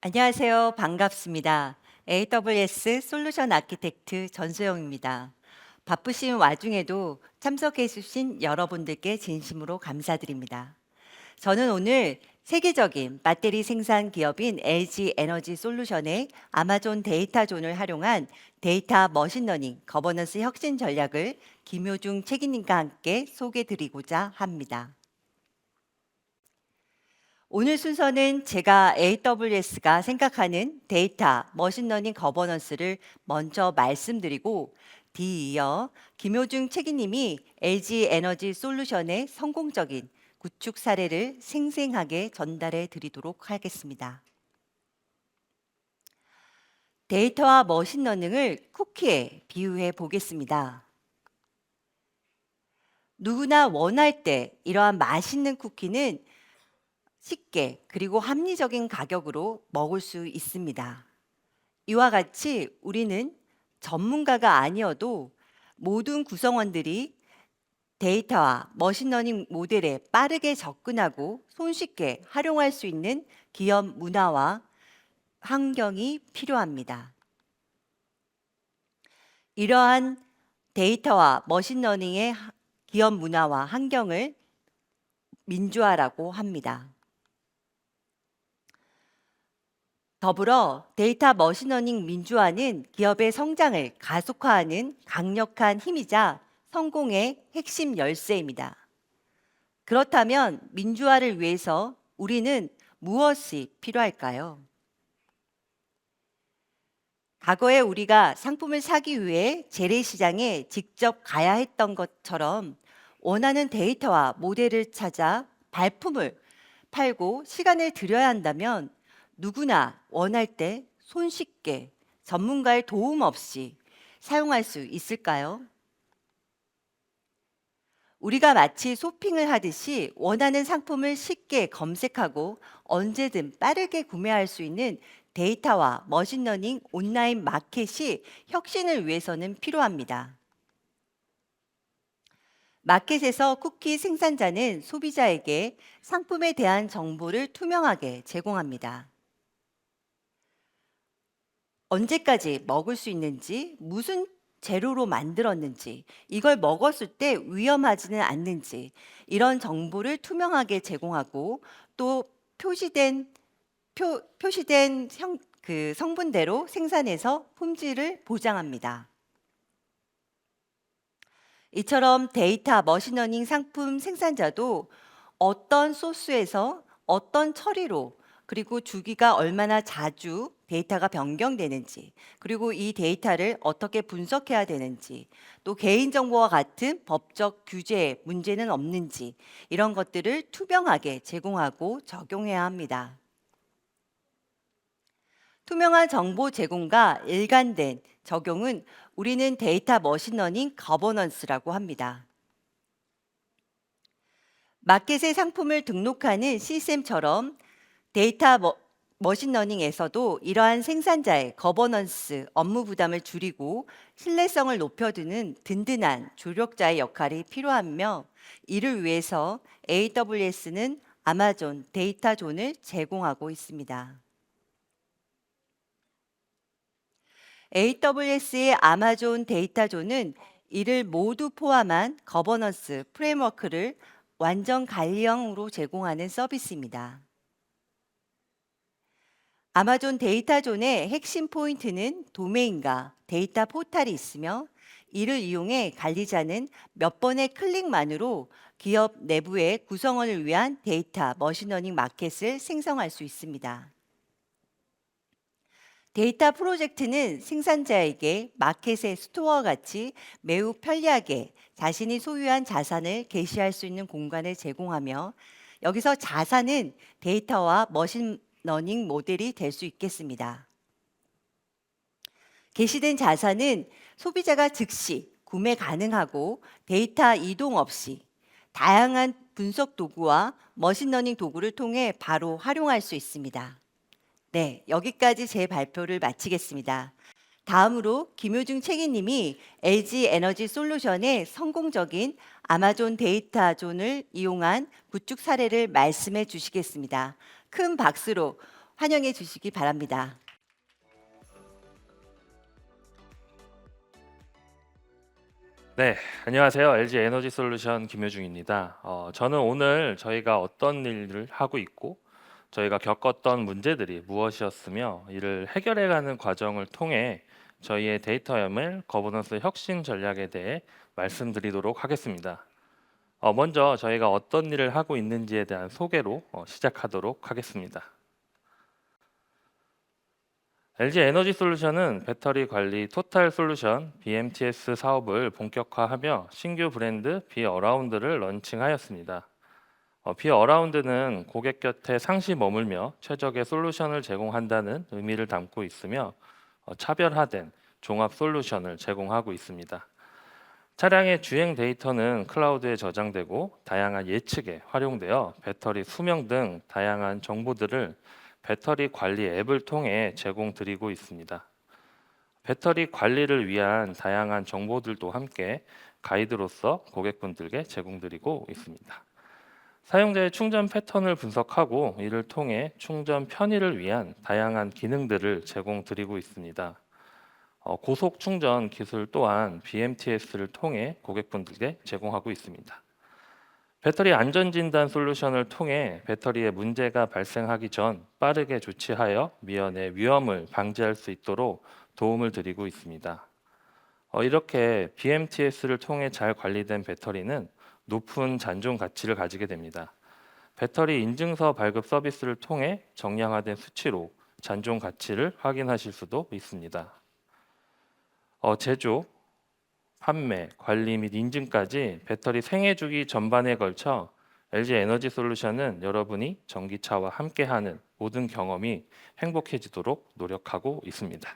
안녕하세요. 반갑습니다. AWS 솔루션 아키텍트 전소영입니다. 바쁘신 와중에도 참석해 주신 여러분들께 진심으로 감사드립니다. 저는 오늘 세계적인 배터리 생산 기업인 LG 에너지 솔루션의 아마존 데이터 존을 활용한 데이터 머신러닝 거버넌스 혁신 전략을 김효중 책임님과 함께 소개해 드리고자 합니다. 오늘 순서는 제가 AWS가 생각하는 데이터 머신러닝 거버넌스를 먼저 말씀드리고 뒤이어 김효중 책임님이 LG 에너지 솔루션의 성공적인 구축 사례를 생생하게 전달해 드리도록 하겠습니다. 데이터와 머신러닝을 쿠키에 비유해 보겠습니다. 누구나 원할 때 이러한 맛있는 쿠키는 쉽게 그리고 합리적인 가격으로 먹을 수 있습니다. 이와 같이 우리는 전문가가 아니어도 모든 구성원들이 데이터와 머신러닝 모델에 빠르게 접근하고 손쉽게 활용할 수 있는 기업 문화와 환경이 필요합니다. 이러한 데이터와 머신러닝의 하- 기업 문화와 환경을 민주화라고 합니다. 더불어 데이터 머신러닝 민주화는 기업의 성장을 가속화하는 강력한 힘이자 성공의 핵심 열쇠입니다. 그렇다면 민주화를 위해서 우리는 무엇이 필요할까요? 과거에 우리가 상품을 사기 위해 재래시장에 직접 가야 했던 것처럼 원하는 데이터와 모델을 찾아 발품을 팔고 시간을 들여야 한다면 누구나 원할 때 손쉽게 전문가의 도움 없이 사용할 수 있을까요? 우리가 마치 쇼핑을 하듯이 원하는 상품을 쉽게 검색하고 언제든 빠르게 구매할 수 있는 데이터와 머신러닝 온라인 마켓이 혁신을 위해서는 필요합니다. 마켓에서 쿠키 생산자는 소비자에게 상품에 대한 정보를 투명하게 제공합니다. 언제까지 먹을 수 있는지, 무슨 재료로 만들었는지, 이걸 먹었을 때 위험하지는 않는지, 이런 정보를 투명하게 제공하고 또 표시된 표, 표시된 형, 그 성분대로 생산해서 품질을 보장합니다. 이처럼 데이터 머신러닝 상품 생산자도 어떤 소스에서 어떤 처리로 그리고 주기가 얼마나 자주 데이터가 변경되는지 그리고 이 데이터를 어떻게 분석해야 되는지 또 개인정보와 같은 법적 규제에 문제는 없는지 이런 것들을 투명하게 제공하고 적용해야 합니다. 투명한 정보 제공과 일관된 적용은 우리는 데이터 머신러닝 거버넌스라고 합니다. 마켓에 상품을 등록하는 시스템처럼 데이터 머, 머신러닝에서도 이러한 생산자의 거버넌스 업무 부담을 줄이고 신뢰성을 높여두는 든든한 조력자의 역할이 필요하며 이를 위해서 AWS는 아마존 데이터 존을 제공하고 있습니다. AWS의 아마존 데이터존은 이를 모두 포함한 거버넌스 프레임워크를 완전 관리형으로 제공하는 서비스입니다. 아마존 데이터존의 핵심 포인트는 도메인과 데이터 포탈이 있으며 이를 이용해 관리자는 몇 번의 클릭만으로 기업 내부의 구성원을 위한 데이터 머신러닝 마켓을 생성할 수 있습니다. 데이터 프로젝트는 생산자에게 마켓의 스토어와 같이 매우 편리하게 자신이 소유한 자산을 게시할 수 있는 공간을 제공하며 여기서 자산은 데이터와 머신 러닝 모델이 될 수 있겠습니다. 게시된 자산은 소비자가 즉시 구매 가능하고 데이터 이동 없이 다양한 분석 도구와 머신러닝 도구를 통해 바로 활용할 수 있습니다. 네, 여기까지 제 발표를 마치겠습니다. 다음으로 김효중 책임님이 LG 에너지 솔루션의 성공적인 아마존 데이터 존을 이용한 구축 사례를 말씀해 주시겠습니다. 큰 박수로 환영해 주시기 바랍니다. 네, 안녕하세요. LG 에너지 솔루션 김효중입니다. 어, 저는 오늘 저희가 어떤 일을 하고 있고 저희가 겪었던 문제들이 무엇이었으며 이를 해결해가는 과정을 통해 저희의 데이터 ML 거버넌스 혁신 전략에 대해 말씀드리도록 하겠습니다. 어, 먼저 저희가 어떤 일을 하고 있는지에 대한 소개로 어, 시작하도록 하겠습니다. LG 에너지 솔루션은 배터리 관리 토탈 솔루션 BMTS 사업을 본격화하며 신규 브랜드 비어라운드를 런칭하였습니다. 어, 비어라운드는 고객 곁에 상시 머물며 최적의 솔루션을 제공한다는 의미를 담고 있으며 어, 차별화된 종합 솔루션을 제공하고 있습니다. 차량의 주행 데이터는 클라우드에 저장되고 다양한 예측에 활용되어 배터리 수명 등 다양한 정보들을 배터리 관리 앱을 통해 제공드리고 있습니다. 배터리 관리를 위한 다양한 정보들도 함께 가이드로서 고객분들께 제공드리고 있습니다. 사용자의 충전 패턴을 분석하고 이를 통해 충전 편의를 위한 다양한 기능들을 제공드리고 있습니다. 어, 고속 충전 기술 또한 BMTS를 통해 고객분들께 제공하고 있습니다. 배터리 안전 진단 솔루션을 통해 배터리에 문제가 발생하기 전 빠르게 조치하여 미연의 위험을 방지할 수 있도록 도움을 드리고 있습니다. 어, 이렇게 BMTS를 통해 잘 관리된 배터리는 높은 잔존 가치를 가지게 됩니다. 배터리 인증서 발급 서비스를 통해 정량화된 수치로 잔존 가치를 확인하실 수도 있습니다. 어, 제조, 판매, 관리 및 인증까지 배터리 생애 주기 전반에 걸쳐 LG 에너지 솔루션은 여러분이 전기차와 함께하는 모든 경험이 행복해지도록 노력하고 있습니다.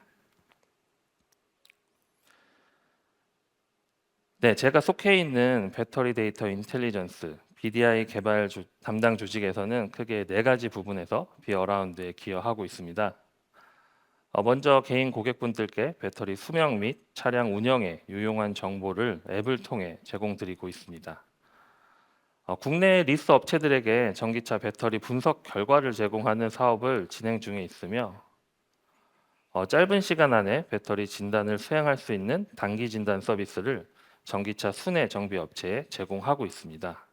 네, 제가 속해 있는 배터리 데이터 인텔리전스 BDI 개발 주- 담당 조직에서는 크게 네 가지 부분에서 비어라운드에 기여하고 있습니다. 어, 먼저 개인 고객분들께 배터리 수명 및 차량 운영에 유용한 정보를 앱을 통해 제공드리고 있습니다. 어, 국내 리스 업체들에게 전기차 배터리 분석 결과를 제공하는 사업을 진행 중에 있으며 어, 짧은 시간 안에 배터리 진단을 수행할 수 있는 단기 진단 서비스를 전기차 순회 정비 업체에 제공하고 있습니다.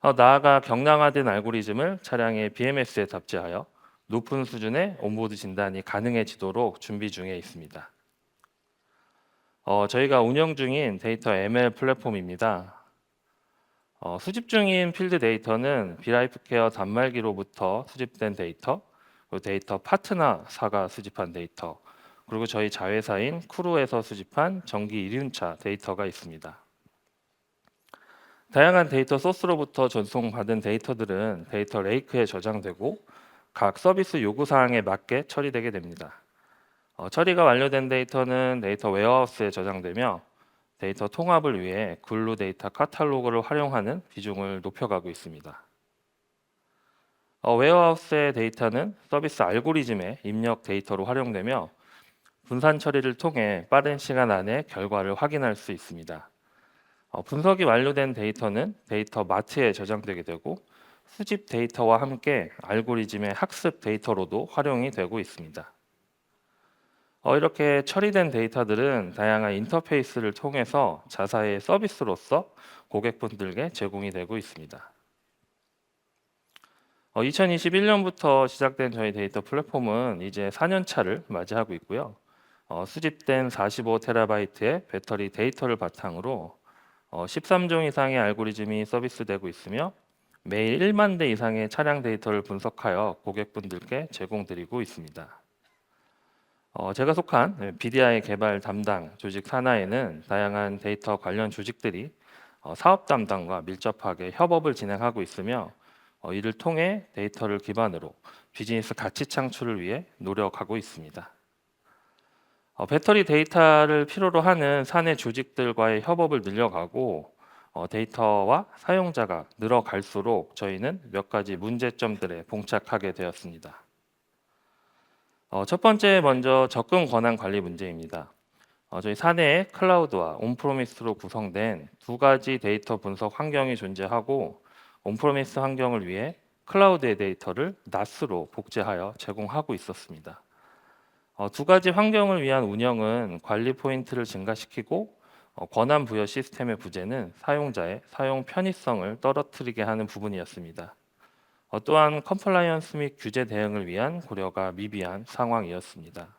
어, 나아가 경량화된 알고리즘을 차량의 BMS에 탑재하여 높은 수준의 온보드 진단이 가능해지도록 준비 중에 있습니다. 어, 저희가 운영 중인 데이터 ML 플랫폼입니다. 어, 수집 중인 필드 데이터는 비라이프케어 단말기로부터 수집된 데이터, 데이터 파트너사가 수집한 데이터, 그리고 저희 자회사인 쿠루에서 수집한 전기 이륜차 데이터가 있습니다. 다양한 데이터 소스로부터 전송받은 데이터들은 데이터 레이크에 저장되고 각 서비스 요구 사항에 맞게 처리되게 됩니다. 어, 처리가 완료된 데이터는 데이터 웨어하우스에 저장되며 데이터 통합을 위해 글루 데이터 카탈로그를 활용하는 비중을 높여가고 있습니다. 어, 웨어하우스의 데이터는 서비스 알고리즘의 입력 데이터로 활용되며 분산 처리를 통해 빠른 시간 안에 결과를 확인할 수 있습니다. 어, 분석이 완료된 데이터는 데이터 마트에 저장되게 되고 수집 데이터와 함께 알고리즘의 학습 데이터로도 활용이 되고 있습니다. 어, 이렇게 처리된 데이터들은 다양한 인터페이스를 통해서 자사의 서비스로서 고객분들께 제공이 되고 있습니다. 어, 2021년부터 시작된 저희 데이터 플랫폼은 이제 4년 차를 맞이하고 있고요. 어, 수집된 45테라바이트의 배터리 데이터를 바탕으로 어, 13종 이상의 알고리즘이 서비스되고 있으며 매일 1만 대 이상의 차량 데이터를 분석하여 고객분들께 제공드리고 있습니다. 어, 제가 속한 BDI 개발 담당 조직 산하에는 다양한 데이터 관련 조직들이 어, 사업 담당과 밀접하게 협업을 진행하고 있으며 어, 이를 통해 데이터를 기반으로 비즈니스 가치 창출을 위해 노력하고 있습니다. 어, 배터리 데이터를 필요로 하는 사내 조직들과의 협업을 늘려가고 어, 데이터와 사용자가 늘어갈수록 저희는 몇 가지 문제점들에 봉착하게 되었습니다. 어, 첫 번째 먼저 접근 권한 관리 문제입니다. 어, 저희 사내에 클라우드와 온프로미스로 구성된 두 가지 데이터 분석 환경이 존재하고 온프로미스 환경을 위해 클라우드의 데이터를 NAS로 복제하여 제공하고 있었습니다. 어, 두 가지 환경을 위한 운영은 관리 포인트를 증가시키고 어, 권한 부여 시스템의 부재는 사용자의 사용 편의성을 떨어뜨리게 하는 부분이었습니다. 어, 또한 컴플라이언스 및 규제 대응을 위한 고려가 미비한 상황이었습니다.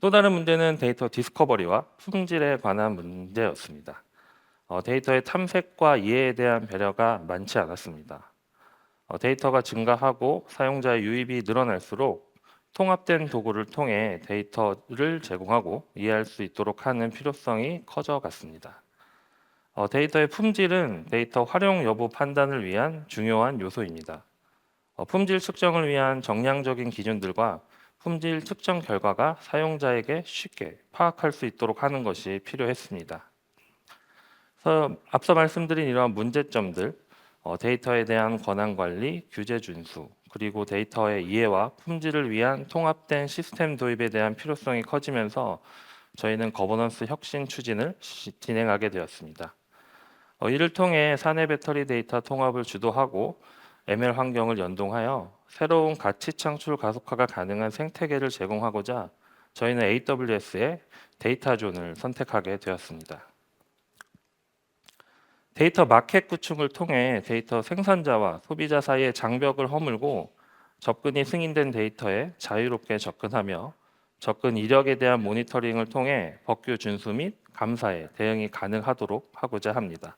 또 다른 문제는 데이터 디스커버리와 품질에 관한 문제였습니다. 어, 데이터의 탐색과 이해에 대한 배려가 많지 않았습니다. 어, 데이터가 증가하고 사용자의 유입이 늘어날수록 통합된 도구를 통해 데이터를 제공하고 이해할 수 있도록 하는 필요성이 커져갔습니다. 어, 데이터의 품질은 데이터 활용 여부 판단을 위한 중요한 요소입니다. 어, 품질 측정을 위한 정량적인 기준들과 품질 측정 결과가 사용자에게 쉽게 파악할 수 있도록 하는 것이 필요했습니다. 그래서 앞서 말씀드린 이러한 문제점들, 어, 데이터에 대한 권한 관리, 규제 준수, 그리고 데이터의 이해와 품질을 위한 통합된 시스템 도입에 대한 필요성이 커지면서 저희는 거버넌스 혁신 추진을 시- 진행하게 되었습니다. 어, 이를 통해 사내 배터리 데이터 통합을 주도하고 ML 환경을 연동하여 새로운 가치 창출 가속화가 가능한 생태계를 제공하고자 저희는 AWS의 데이터 존을 선택하게 되었습니다. 데이터 마켓 구축을 통해 데이터 생산자와 소비자 사이의 장벽을 허물고 접근이 승인된 데이터에 자유롭게 접근하며 접근 이력에 대한 모니터링을 통해 법규 준수 및 감사에 대응이 가능하도록 하고자 합니다.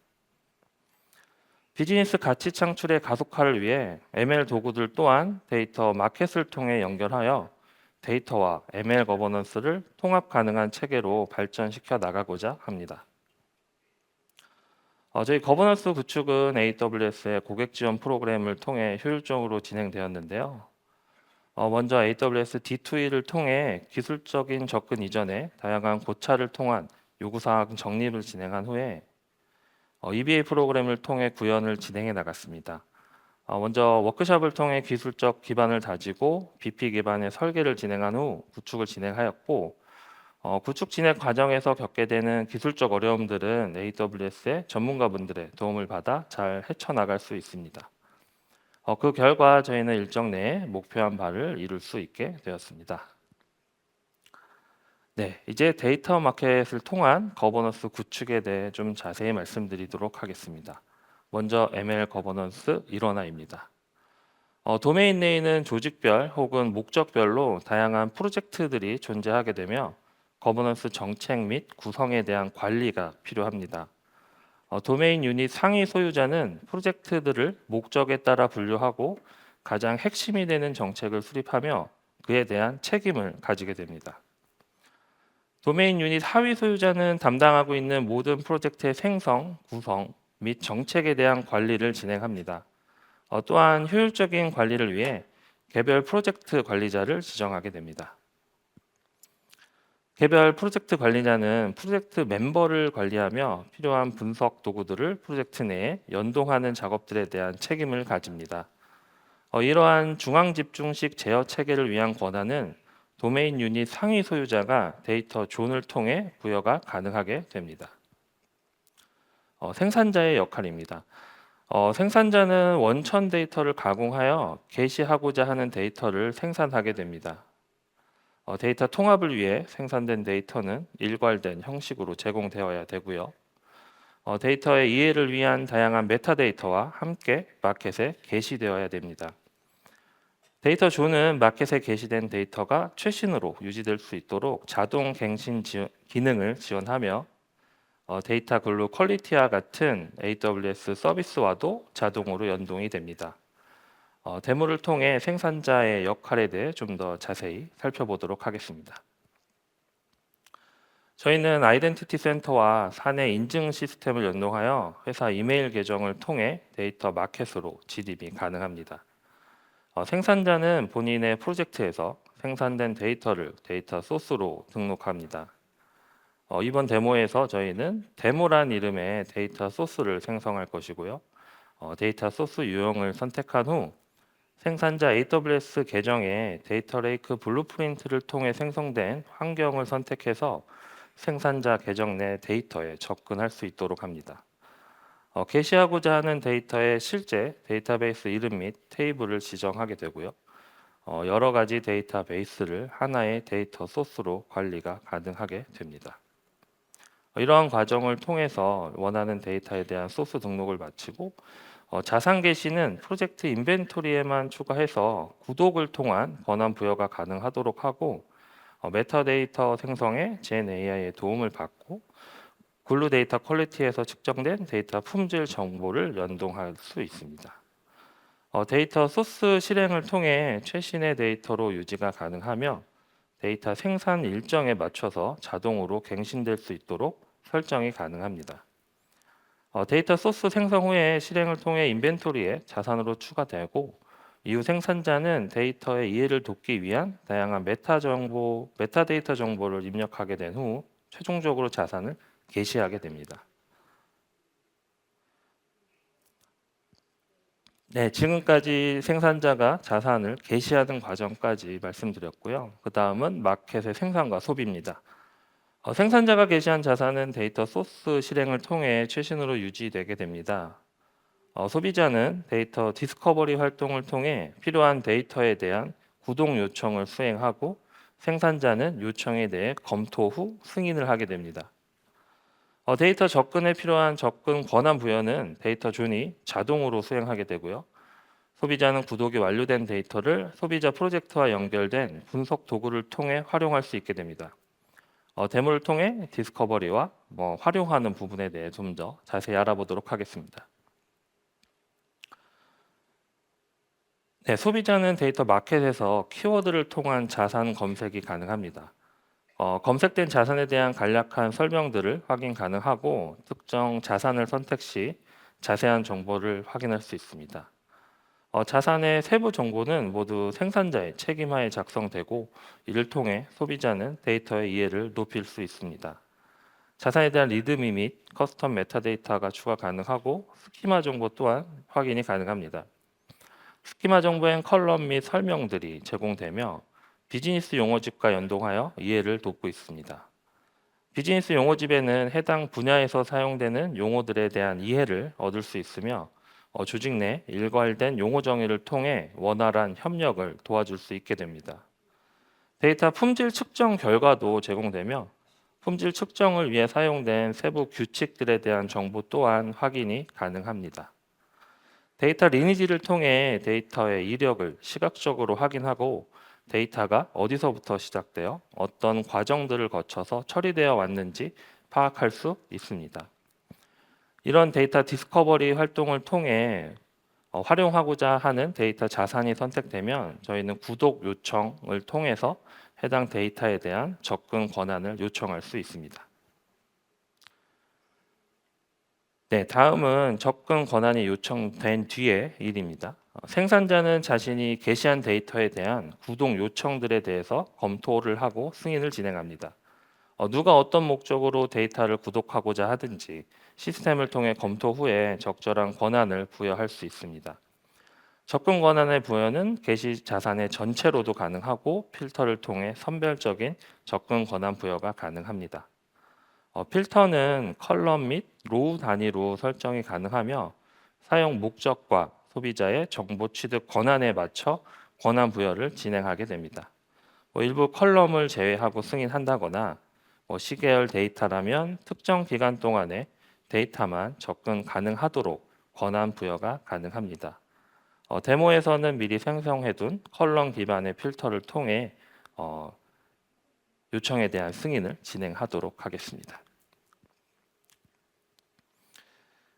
비즈니스 가치 창출의 가속화를 위해 ML 도구들 또한 데이터 마켓을 통해 연결하여 데이터와 ML 거버넌스를 통합 가능한 체계로 발전시켜 나가고자 합니다. 어, 저희 거버넌스 구축은 AWS의 고객 지원 프로그램을 통해 효율적으로 진행되었는데요. 어, 먼저 AWS D2E를 통해 기술적인 접근 이전에 다양한 고찰을 통한 요구사항 정립을 진행한 후에 어, EBA 프로그램을 통해 구현을 진행해 나갔습니다. 어, 먼저 워크숍을 통해 기술적 기반을 다지고 BP 기반의 설계를 진행한 후 구축을 진행하였고 어, 구축 진행 과정에서 겪게 되는 기술적 어려움들은 AWS의 전문가분들의 도움을 받아 잘 헤쳐나갈 수 있습니다. 어, 그 결과 저희는 일정 내에 목표한 바를 이룰 수 있게 되었습니다. 네, 이제 데이터 마켓을 통한 거버넌스 구축에 대해 좀 자세히 말씀드리도록 하겠습니다. 먼저 ML 거버넌스 일원화입니다. 어, 도메인 내에는 조직별 혹은 목적별로 다양한 프로젝트들이 존재하게 되며 거버넌스 정책 및 구성에 대한 관리가 필요합니다. 어, 도메인 유닛 상위 소유자는 프로젝트들을 목적에 따라 분류하고 가장 핵심이 되는 정책을 수립하며 그에 대한 책임을 가지게 됩니다. 도메인 유닛 하위 소유자는 담당하고 있는 모든 프로젝트의 생성, 구성 및 정책에 대한 관리를 진행합니다. 어, 또한 효율적인 관리를 위해 개별 프로젝트 관리자를 지정하게 됩니다. 개별 프로젝트 관리자는 프로젝트 멤버를 관리하며 필요한 분석 도구들을 프로젝트 내에 연동하는 작업들에 대한 책임을 가집니다. 어, 이러한 중앙 집중식 제어 체계를 위한 권한은 도메인 유닛 상위 소유자가 데이터 존을 통해 부여가 가능하게 됩니다. 어, 생산자의 역할입니다. 어, 생산자는 원천 데이터를 가공하여 게시하고자 하는 데이터를 생산하게 됩니다. 어, 데이터 통합을 위해 생산된 데이터는 일괄된 형식으로 제공되어야 되고요. 어, 데이터의 이해를 위한 다양한 메타데이터와 함께 마켓에 게시되어야 됩니다. 데이터 존은 마켓에 게시된 데이터가 최신으로 유지될 수 있도록 자동 갱신 지원, 기능을 지원하며 어, 데이터 글루 퀄리티와 같은 AWS 서비스와도 자동으로 연동이 됩니다. 어, 데모를 통해 생산자의 역할에 대해 좀 더 자세히 살펴보도록 하겠습니다. 저희는 아이덴티티 센터와 사내 인증 시스템을 연동하여 회사 이메일 계정을 통해 데이터 마켓으로 진입이 가능합니다. 어, 생산자는 본인의 프로젝트에서 생산된 데이터를 데이터 소스로 등록합니다. 어, 이번 데모에서 저희는 데모란 이름의 데이터 소스를 생성할 것이고요. 어, 데이터 소스 유형을 선택한 후 생산자 AWS 계정에 데이터 레이크 블루프린트를 통해 생성된 환경을 선택해서 생산자 계정 내 데이터에 접근할 수 있도록 합니다. 어, 게시하고자 하는 데이터의 실제 데이터베이스 이름 및 테이블을 지정하게 되고요. 어, 여러 가지 데이터베이스를 하나의 데이터 소스로 관리가 가능하게 됩니다. 어, 이러한 과정을 통해서 원하는 데이터에 대한 소스 등록을 마치고 어, 자산 게시는 프로젝트 인벤토리에만 추가해서 구독을 통한 권한 부여가 가능하도록 하고 어, 메타데이터 생성에 젠 AI의 도움을 받고 글루 데이터 퀄리티에서 측정된 데이터 품질 정보를 연동할 수 있습니다. 어, 데이터 소스 실행을 통해 최신의 데이터로 유지가 가능하며 데이터 생산 일정에 맞춰서 자동으로 갱신될 수 있도록 설정이 가능합니다. 어, 데이터 소스 생성 후에 실행을 통해 인벤토리에 자산으로 추가되고 이후 생산자는 데이터의 이해를 돕기 위한 다양한 메타 정보, 메타데이터 정보를 입력하게 된 후 최종적으로 자산을 게시하게 됩니다. 네, 지금까지 생산자가 자산을 게시하는 과정까지 말씀드렸고요. 그 다음은 마켓의 생산과 소비입니다. 어, 생산자가 게시한 자산은 데이터 소스 실행을 통해 최신으로 유지되게 됩니다. 어, 소비자는 데이터 디스커버리 활동을 통해 필요한 데이터에 대한 구독 요청을 수행하고 생산자는 요청에 대해 검토 후 승인을 하게 됩니다. 어, 데이터 접근에 필요한 접근 권한 부여는 데이터 존이 자동으로 수행하게 되고요. 소비자는 구독이 완료된 데이터를 소비자 프로젝트와 연결된 분석 도구를 통해 활용할 수 있게 됩니다. 어, 데모를 통해 디스커버리와 뭐 활용하는 부분에 대해 좀 더 자세히 알아보도록 하겠습니다. 네, 소비자는 데이터 마켓에서 키워드를 통한 자산 검색이 가능합니다. 어, 검색된 자산에 대한 간략한 설명들을 확인 가능하고 특정 자산을 선택 시 자세한 정보를 확인할 수 있습니다. 어, 자산의 세부 정보는 모두 생산자의 책임하에 작성되고 이를 통해 소비자는 데이터의 이해를 높일 수 있습니다. 자산에 대한 리드미 및 커스텀 메타데이터가 추가 가능하고 스키마 정보 또한 확인이 가능합니다. 스키마 정보엔 컬럼 및 설명들이 제공되며 비즈니스 용어집과 연동하여 이해를 돕고 있습니다. 비즈니스 용어집에는 해당 분야에서 사용되는 용어들에 대한 이해를 얻을 수 있으며 어, 조직 내 일괄된 용어 정의를 통해 원활한 협력을 도와줄 수 있게 됩니다. 데이터 품질 측정 결과도 제공되며 품질 측정을 위해 사용된 세부 규칙들에 대한 정보 또한 확인이 가능합니다. 데이터 리니지를 통해 데이터의 이력을 시각적으로 확인하고 데이터가 어디서부터 시작되어 어떤 과정들을 거쳐서 처리되어 왔는지 파악할 수 있습니다. 이런 데이터 디스커버리 활동을 통해 어, 활용하고자 하는 데이터 자산이 선택되면 저희는 구독 요청을 통해서 해당 데이터에 대한 접근 권한을 요청할 수 있습니다. 네, 다음은 접근 권한이 요청된 뒤의 일입니다. 어, 생산자는 자신이 게시한 데이터에 대한 구독 요청들에 대해서 검토를 하고 승인을 진행합니다. 어, 누가 어떤 목적으로 데이터를 구독하고자 하든지 시스템을 통해 검토 후에 적절한 권한을 부여할 수 있습니다. 접근 권한의 부여는 게시 자산의 전체로도 가능하고 필터를 통해 선별적인 접근 권한 부여가 가능합니다. 어, 필터는 컬럼 및 로우 단위로 설정이 가능하며 사용 목적과 소비자의 정보 취득 권한에 맞춰 권한 부여를 진행하게 됩니다. 뭐 일부 컬럼을 제외하고 승인한다거나 뭐 시계열 데이터라면 특정 기간 동안에 데이터만 접근 가능하도록 권한 부여가 가능합니다. 어, 데모에서는 미리 생성해둔 컬럼 기반의 필터를 통해 어, 요청에 대한 승인을 진행하도록 하겠습니다.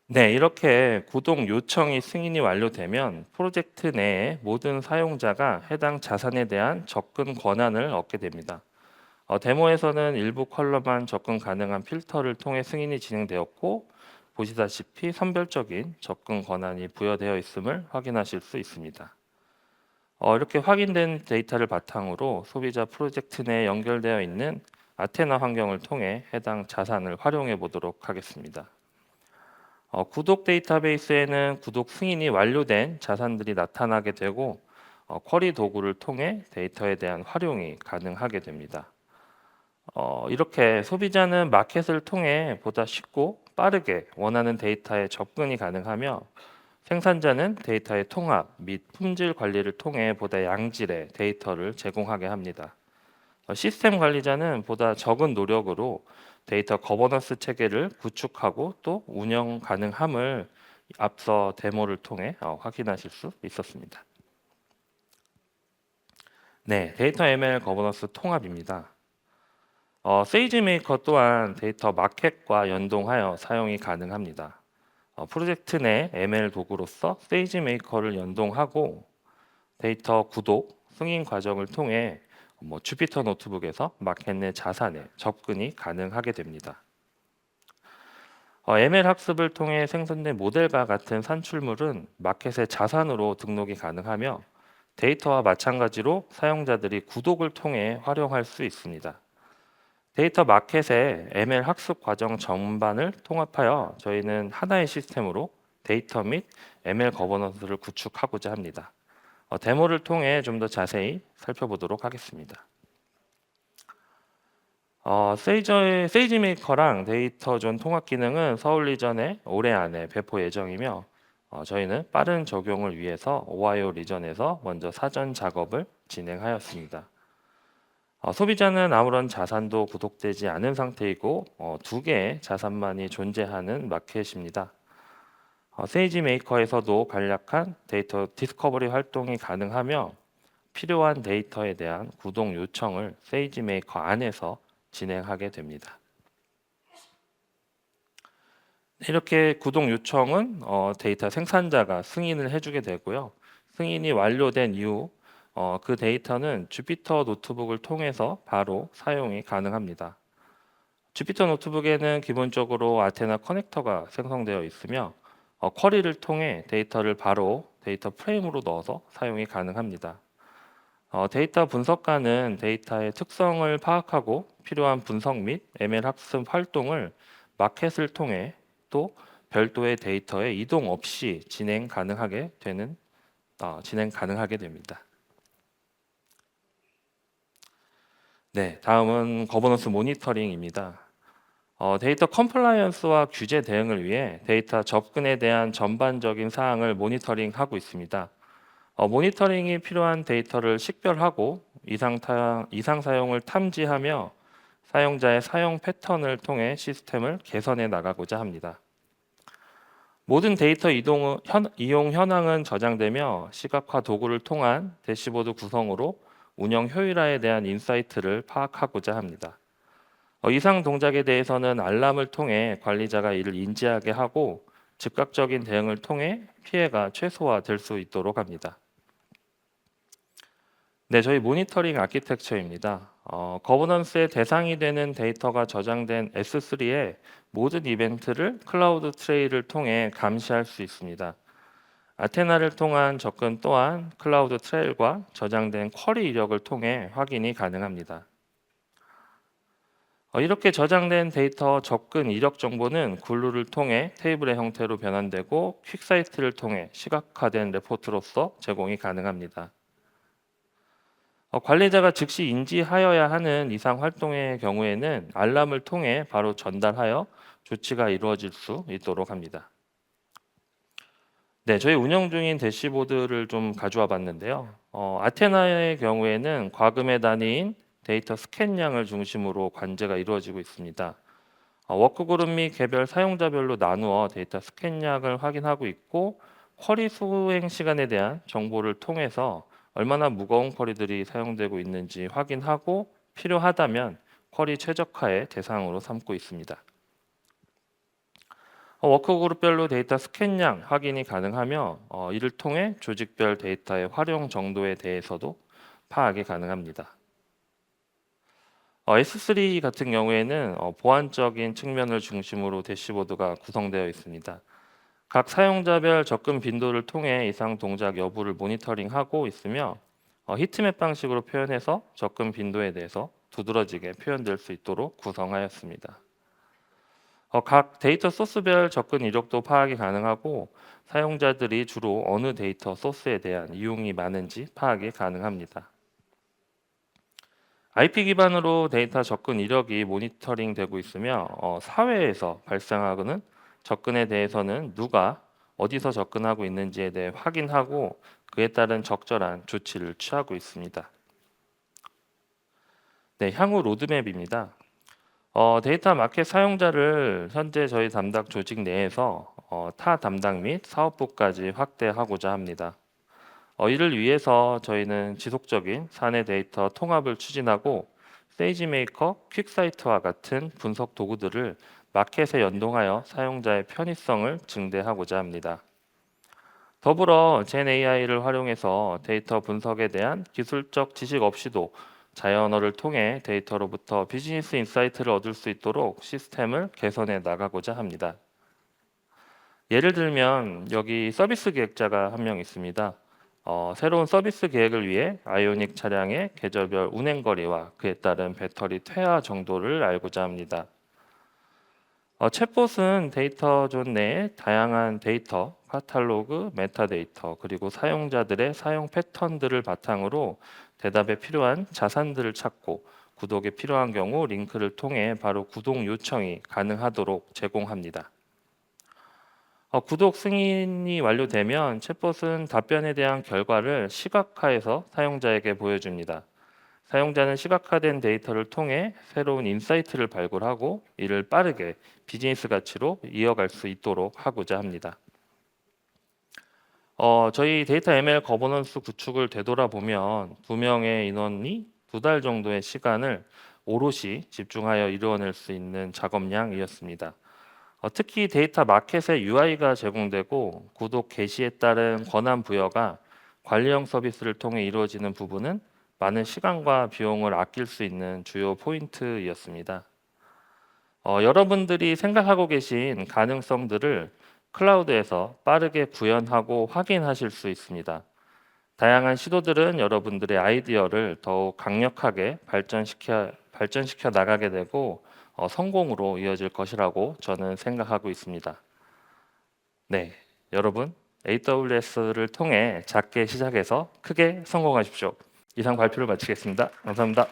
네, 이렇게 구독 요청이 승인이 완료되면 프로젝트 내의 모든 사용자가 해당 자산에 대한 접근 권한을 얻게 됩니다. 어, 데모에서는 일부 컬러만 접근 가능한 필터를 통해 승인이 진행되었고 보시다시피 선별적인 접근 권한이 부여되어 있음을 확인하실 수 있습니다. 어, 이렇게 확인된 데이터를 바탕으로 소비자 프로젝트 내에 연결되어 있는 아테나 환경을 통해 해당 자산을 활용해 보도록 하겠습니다. 어, 구독 데이터베이스에는 구독 승인이 완료된 자산들이 나타나게 되고 어, 쿼리 도구를 통해 데이터에 대한 활용이 가능하게 됩니다. 어, 이렇게 소비자는 마켓을 통해 보다 쉽고 빠르게 원하는 데이터에 접근이 가능하며 생산자는 데이터의 통합 및 품질 관리를 통해 보다 양질의 데이터를 제공하게 합니다. 어, 시스템 관리자는 보다 적은 노력으로 데이터 거버넌스 체계를 구축하고 또 운영 가능함을 앞서 데모를 통해 어, 확인하실 수 있었습니다. 네, 데이터 ML 거버넌스 통합입니다. 어, 세이지메이커 또한 데이터 마켓과 연동하여 사용이 가능합니다. 어, 프로젝트 내 ML 도구로서 세이지메이커를 연동하고 데이터 구독, 승인 과정을 통해 뭐 주피터 노트북에서 마켓 내 자산에 접근이 가능하게 됩니다. 어, ML 학습을 통해 생성된 모델과 같은 산출물은 마켓의 자산으로 등록이 가능하며 데이터와 마찬가지로 사용자들이 구독을 통해 활용할 수 있습니다. 데이터 마켓의 ML 학습 과정 전반을 통합하여 저희는 하나의 시스템으로 데이터 및 ML 거버넌스를 구축하고자 합니다. 어, 데모를 통해 좀 더 자세히 살펴보도록 하겠습니다. 어, 세이저의 세이지 메이커랑 데이터 존 통합 기능은 서울 리전에 올해 안에 배포 예정이며 어, 저희는 빠른 적용을 위해서 오하이오 리전에서 먼저 사전 작업을 진행하였습니다. 어, 소비자는 아무런 자산도 구독되지 않은 상태이고 어, 두 개의 자산만이 존재하는 마켓입니다. 어, 세이지 메이커에서도 간략한 데이터 디스커버리 활동이 가능하며 필요한 데이터에 대한 구독 요청을 세이지 메이커 안에서 진행하게 됩니다. 이렇게 구독 요청은 어, 데이터 생산자가 승인을 해주게 되고요. 승인이 완료된 이후 어, 그 데이터는 주피터 노트북을 통해서 바로 사용이 가능합니다. 주피터 노트북에는 기본적으로 아테나 커넥터가 생성되어 있으며 어, 쿼리를 통해 데이터를 바로 데이터 프레임으로 넣어서 사용이 가능합니다. 어, 데이터 분석가는 데이터의 특성을 파악하고 필요한 분석 및 ML 학습 활동을 마켓을 통해 또 별도의 데이터에 이동 없이 진행 가능하게 되는 어, 진행 가능하게 됩니다. 네, 다음은 거버넌스 모니터링입니다. 어, 데이터 컴플라이언스와 규제 대응을 위해 데이터 접근에 대한 전반적인 사항을 모니터링하고 있습니다. 어, 모니터링이 필요한 데이터를 식별하고 이상, 타, 이상 사용을 탐지하며 사용자의 사용 패턴을 통해 시스템을 개선해 나가고자 합니다. 모든 데이터 이동, 현, 이용 현황은 저장되며 시각화 도구를 통한 대시보드 구성으로 운영 효율화에 대한 인사이트를 파악하고자 합니다. 어, 이상 동작에 대해서는 알람을 통해 관리자가 이를 인지하게 하고 즉각적인 대응을 통해 피해가 최소화될 수 있도록 합니다. 네, 저희 모니터링 아키텍처입니다. 어, 거버넌스의 대상이 되는 데이터가 저장된 S3의 모든 이벤트를 클라우드 트레이를 통해 감시할 수 있습니다. 아테나를 통한 접근 또한 클라우드 트레일과 저장된 쿼리 이력을 통해 확인이 가능합니다. 어, 이렇게 저장된 데이터 접근 이력 정보는 글루를 통해 테이블의 형태로 변환되고 퀵사이트를 통해 시각화된 레포트로서 제공이 가능합니다. 어, 관리자가 즉시 인지하여야 하는 이상 활동의 경우에는 알람을 통해 바로 전달하여 조치가 이루어질 수 있도록 합니다. 네, 저희 운영 중인 대시보드를 좀 가져와 봤는데요. 어, 아테나의 경우에는 과금의 단위인 데이터 스캔량을 중심으로 관제가 이루어지고 있습니다. 어, 워크그룹 및 개별 사용자별로 나누어 데이터 스캔량을 확인하고 있고 쿼리 수행 시간에 대한 정보를 통해서 얼마나 무거운 쿼리들이 사용되고 있는지 확인하고 필요하다면 쿼리 최적화의 대상으로 삼고 있습니다. 어, 워크그룹별로 데이터 스캔량 확인이 가능하며 어, 이를 통해 조직별 데이터의 활용 정도에 대해서도 파악이 가능합니다. 어, S3 같은 경우에는 어, 보안적인 측면을 중심으로 대시보드가 구성되어 있습니다. 각 사용자별 접근 빈도를 통해 이상 동작 여부를 모니터링하고 있으며 어, 히트맵 방식으로 표현해서 접근 빈도에 대해서 두드러지게 표현될 수 있도록 구성하였습니다. 어, 각 데이터 소스별 접근 이력도 파악이 가능하고 사용자들이 주로 어느 데이터 소스에 대한 이용이 많은지 파악이 가능합니다. IP 기반으로 데이터 접근 이력이 모니터링 되고 있으며 어, 사회에서 발생하는 접근에 대해서는 누가 어디서 접근하고 있는지에 대해 확인하고 그에 따른 적절한 조치를 취하고 있습니다. 네, 향후 로드맵입니다. 어, 데이터 마켓 사용자를 현재 저희 담당 조직 내에서 어, 타 담당 및 사업부까지 확대하고자 합니다. 어, 이를 위해서 저희는 지속적인 사내 데이터 통합을 추진하고 세이지메이커, 퀵사이트와 같은 분석 도구들을 마켓에 연동하여 사용자의 편의성을 증대하고자 합니다. 더불어 젠 AI를 활용해서 데이터 분석에 대한 기술적 지식 없이도 자연어를 통해 데이터로부터 비즈니스 인사이트를 얻을 수 있도록 시스템을 개선해 나가고자 합니다. 예를 들면 여기 서비스 기획자가 한 명 있습니다. 어, 새로운 서비스 계획을 위해 아이오닉 차량의 계절별 운행 거리와 그에 따른 배터리 퇴화 정도를 알고자 합니다. 어, 챗봇은 데이터 존 내에 다양한 데이터, 카탈로그, 메타데이터, 그리고 사용자들의 사용 패턴들을 바탕으로 대답에 필요한 자산들을 찾고 구독에 필요한 경우 링크를 통해 바로 구독 요청이 가능하도록 제공합니다. 어, 구독 승인이 완료되면 챗봇은 답변에 대한 결과를 시각화해서 사용자에게 보여줍니다. 사용자는 시각화된 데이터를 통해 새로운 인사이트를 발굴하고 이를 빠르게 비즈니스 가치로 이어갈 수 있도록 하고자 합니다. 어, 저희 데이터 ML 거버넌스 구축을 되돌아보면 두 명의 인원이 두 달 정도의 시간을 오롯이 집중하여 이루어낼 수 있는 작업량이었습니다. 어, 특히 데이터 마켓에 UI가 제공되고 구독 개시에 따른 권한 부여가 관리형 서비스를 통해 이루어지는 부분은 많은 시간과 비용을 아낄 수 있는 주요 포인트였습니다. 어, 여러분들이 생각하고 계신 가능성들을 클라우드에서 빠르게 구현하고 확인하실 수 있습니다. 다양한 시도들은 여러분들의 아이디어를 더욱 강력하게 발전시켜, 발전시켜 나가게 되고 어, 성공으로 이어질 것이라고 저는 생각하고 있습니다. 네, 여러분 AWS를 통해 작게 시작해서 크게 성공하십시오. 이상 발표를 마치겠습니다. 감사합니다.